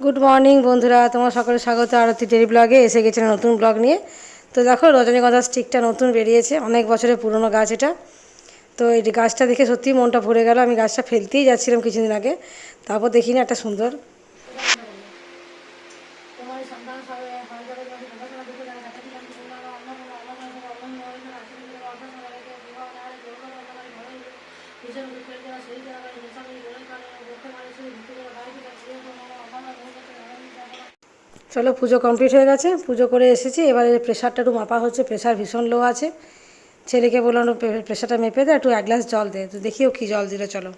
Good morning বন্ধুরা। তোমার সকলে স্বাগত। আরতি টেরি ব্লগে এসে গেছে নতুন ব্লগ নিয়ে। তো দেখো রজনীগন্ধা স্টিকটা নতুন বেরিয়েছে। অনেক বছরের পুরনো গাছ এটা। তো এই গাছটা দেখে সত্যি মনটা ভরে গেল। আমি গাছটা ফেলতেই যাচ্ছিলাম কিছুদিন আগে। তারপর দেখি না, একটা সুন্দর। চলো পুজো কমপ্লিট হয়ে গেছে, পুজো করে এসেছি। এবারে প্রেশারটা একটু মাপা হচ্ছে প্রেশার ভীষণ লো আছে। ছেলেকে বললাম প্রেশারটা মেপে দে, একটু এক গ্লাস জল দে। তো দেখিও কী জল দিলে, চলো।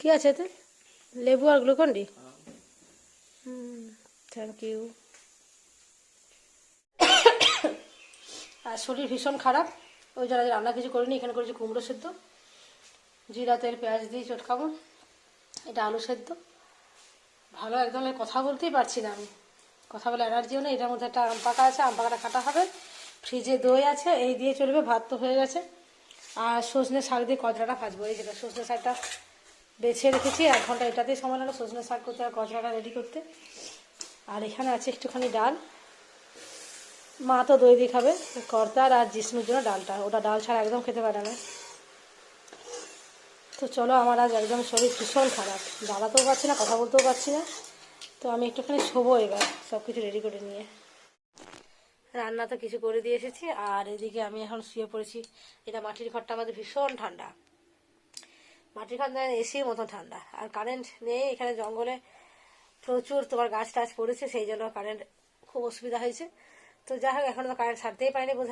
কি আছে এতে? লেবু আর গ্লুকন্ডি থ্যাংক ইউ আর শরীর ভীষণ খারাপ। ওই জন্য রান্না কিছু করিনি, এখানে করেছি কুমড়ো সেদ্ধ। জিরা তেল পেঁয়াজ দিয়ে চটকাবো। এটা আলু সেদ্ধ। ভালো একদম কথা বলতেই পারছি না আমি। কথা বলে এনার্জিও নেই, এটার মধ্যে একটা আম পাকা আছে, আম পাকাটা কাটা হবে। ফ্রিজে দই আছে, এই দিয়ে চলবে, ভাত তো হয়ে গেছে। আর সজনে শাক দিয়ে কচড়াটা ভাজবো, এই যেটা সজনে শাকটা বেছে রেখেছি, এক ঘণ্টা এটাতেই সময় লাগল সজনে শাক করতে আর কচড়াটা রেডি করতে। আর এখানে আছে একটুখানি ডাল। মা তো দই দিয়ে খাবে, কর্তার আর জিষ্ণুর জন্য ডালটা, ওটা ডাল ছাড়া একদম খেতে পারে না। তো চলো, আমার আজ একদম শরীর ভীষণ খারাপ। দাঁড়াতেও পারছি না, কথা বলতেও পারছি না। তো আমি একটুখানি শোবো এবার সব কিছু রেডি করে নিয়ে। রান্না তো কিছু করে দিয়ে এসেছি, আর এদিকে আমি এখন শুয়ে পড়েছি। এটা মাটির ঘরটা আমাদের ভীষণ ঠান্ডা। মাটির ঘর না এসির মতো ঠান্ডা। আর কারেন্ট নেই, এখানে জঙ্গলে প্রচুর তোমার গাছ টাছ পড়েছে, সেই জন্য কারেন্ট খুব অসুবিধা হয়েছে। তো যাই হোক, এখনও তো কারেন্ট ছাড়তেই পারিনি বোধ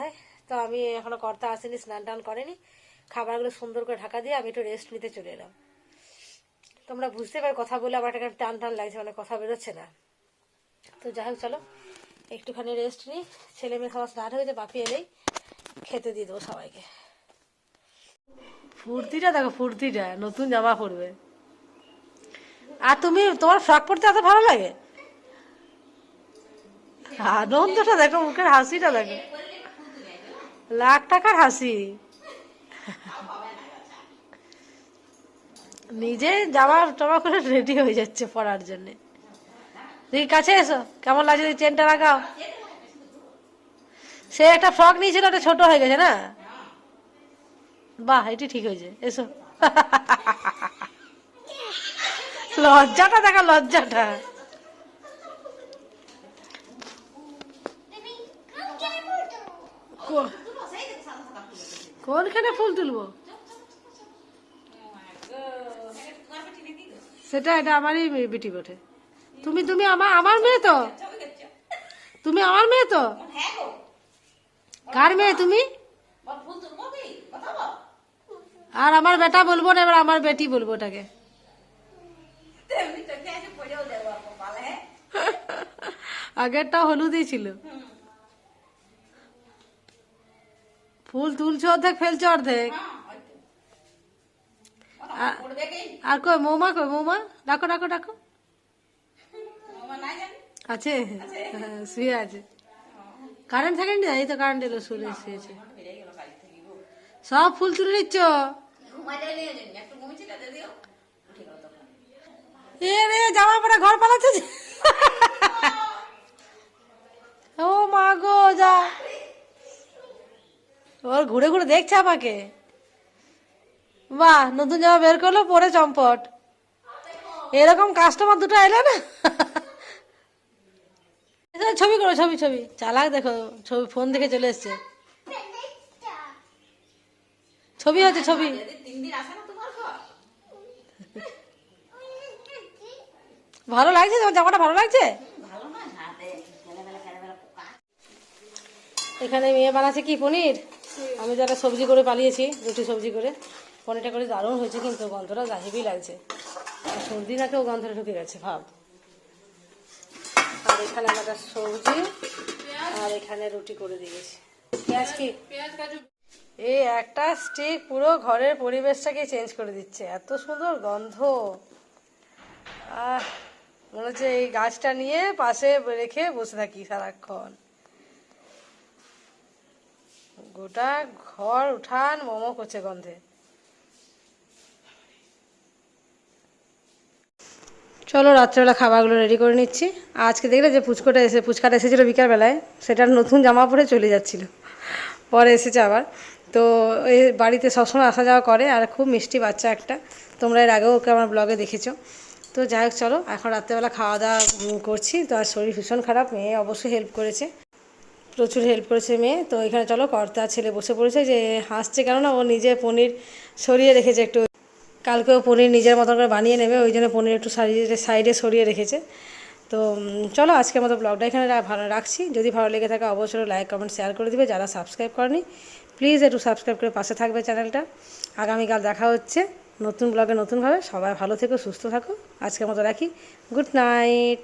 তো আমি এখনও কর্তা আসেনি, স্নান টান করেনি। খাবারগুলো সুন্দর করে ঢাকা দিয়ে আমি একটু রেস্ট নিতে চলে এলাম। তোমরা বুঝতে পারো, কথা বলে আমার একটা টান টান লাগছে মানে কথা বেরোচ্ছে না। তো যাই হোক, চলো, একটুখানি রেস্ট নিই। ছেলে মেয়ে খাওয়া স্নান হয়েছে, বাপি এলেই খেতে দিয়ে দেবো সবাইকে। ফুর্তিটা দেখো, ফুর্তিটা, নতুন জামা পরবে। আর তুমি, তোমার ফ্রক পরতে এত ভালো লাগে? আনন্দটা দেখো, মুখের হাসিটা দেখো। লাখ টাকার হাসি। নিজে জামা টামা করে রেডি হয়ে যাচ্ছে পড়ার জন্য। দেখি কাছে এসো, কেমন লাগছে দেখি চেনটা লাগাও। সে একটা ফ্রক নিয়েছিল, ওটা ছোট হয়ে গেছে না? বাহ, এটি ঠিক হয়েছে, এসো। লজ্জাটা দেখা, লজ্জাটা। কোনখানে ফুল তুলবো? সেটা এটা আমারই বেটি বটে। তুমি তুমি আমার আমার মেয়ে তো? তুমি আমার মেয়ে তো? কার মেয়ে তুমি? আর আমার বেটা বলব না এবার আমার বেটি বলব ওটাকে। আগেরটা হলুদই ছিল। ফুল তুলছো অর্ধেক ফেলছো অর্ধেক? আ- আর কই মৌমা কই মৌমা? ডাকো ডাকো ডাকো। আছে? হ্যাঁ, শুয়ে আছে। কারেন্ট থাকেনি না? এই তো কারেন্ট এলো শুয়ে শুয়েছে সব ফুল তুলে নিচ্ছ? এ রে জামা পরে ঘর পালাচ্ছে। ও মা গো যা। ওর ঘুরে ঘুরে দেখছে আমাকে। বাহ, নতুন জামা বের করল, পরে চম্পট। এরকম কাস্টমার দুটো এলো না? ছবি করো, ছবি ছবি। চালাক, দেখো, ছবি ফোন দেখে চলে এসছে। ছবি হচ্ছে ছবি। ভালো লাগছে তোমার জামাটা? ভালো লাগছে? এখানে মেয়ে বানাচ্ছে কি, পনির? আমি যারা সবজি করে পালিয়েছি, রুটি সবজি করে। পনিরটা করে দারুণ হয়েছে কিন্তু গন্ধটা জাহিবই লাগছে। আর সর্দি নাকেও গন্ধটা ঢুকে গেছে ভাব। আর এখানে আমরা সবজি আর এখানে রুটি করে দিয়েছি পেঁয়াজ কি? এই একটা স্টিক পুরো ঘরের পরিবেশটাকে চেঞ্জ করে দিচ্ছে। এত সুন্দর গন্ধ। আহ মনে হচ্ছে এই গাছটা নিয়ে পাশে রেখে বসে থাকি সারাক্ষণ। গোটা ঘর উঠান মোমো করছে গন্ধে। চলো রাত্রেবেলা খাবারগুলো রেডি করে নিচ্ছি। আজকে দেখলে যে পুচকোটা এসে পুচকাটা এসেছিল বিকালবেলায় সেটার নতুন জামা পরে চলে যাচ্ছিল। পরে এসেছে আবার। তো এই বাড়িতে সবসময় আসা যাওয়া করে, আর খুব মিষ্টি বাচ্চা একটা। তোমরা এর আগেও ওকে আমার ব্লগে দেখেছ। তো যাই হোক, চলো, এখন রাত্রেবেলা খাওয়া দাওয়া করছি। তো আর শরীর ভীষণ খারাপ, মেয়ে অবশ্যই হেল্প করেছে। প্রচুর হেল্প করেছে মেয়ে। তো এখানে চলো, কর্তা ছেলে বসে পড়েছে যে, হাসছে কেননা ও নিজে পনির সরিয়ে রেখেছে একটু কালকেও পনির নিজের মতন করে বানিয়ে নেবে, ওই জন্য পনির একটু সাইডে সাইডে সরিয়ে রেখেছে। তো চলো আজকের মতো ব্লগটা এখানে ভালো, রাখছি। যদি ভালো লেগে থাকে অবশ্যই লাইক কমেন্ট শেয়ার করে দিবে। যারা সাবস্ক্রাইব করেনি প্লিজ একটু সাবস্ক্রাইব করে পাশে থাকবে চ্যানেলটা আগামীকাল দেখা হচ্ছে নতুন ব্লগে নতুনভাবে। সবাই ভালো থেকো, সুস্থ থাকো। আজকের মতো রাখি। Good night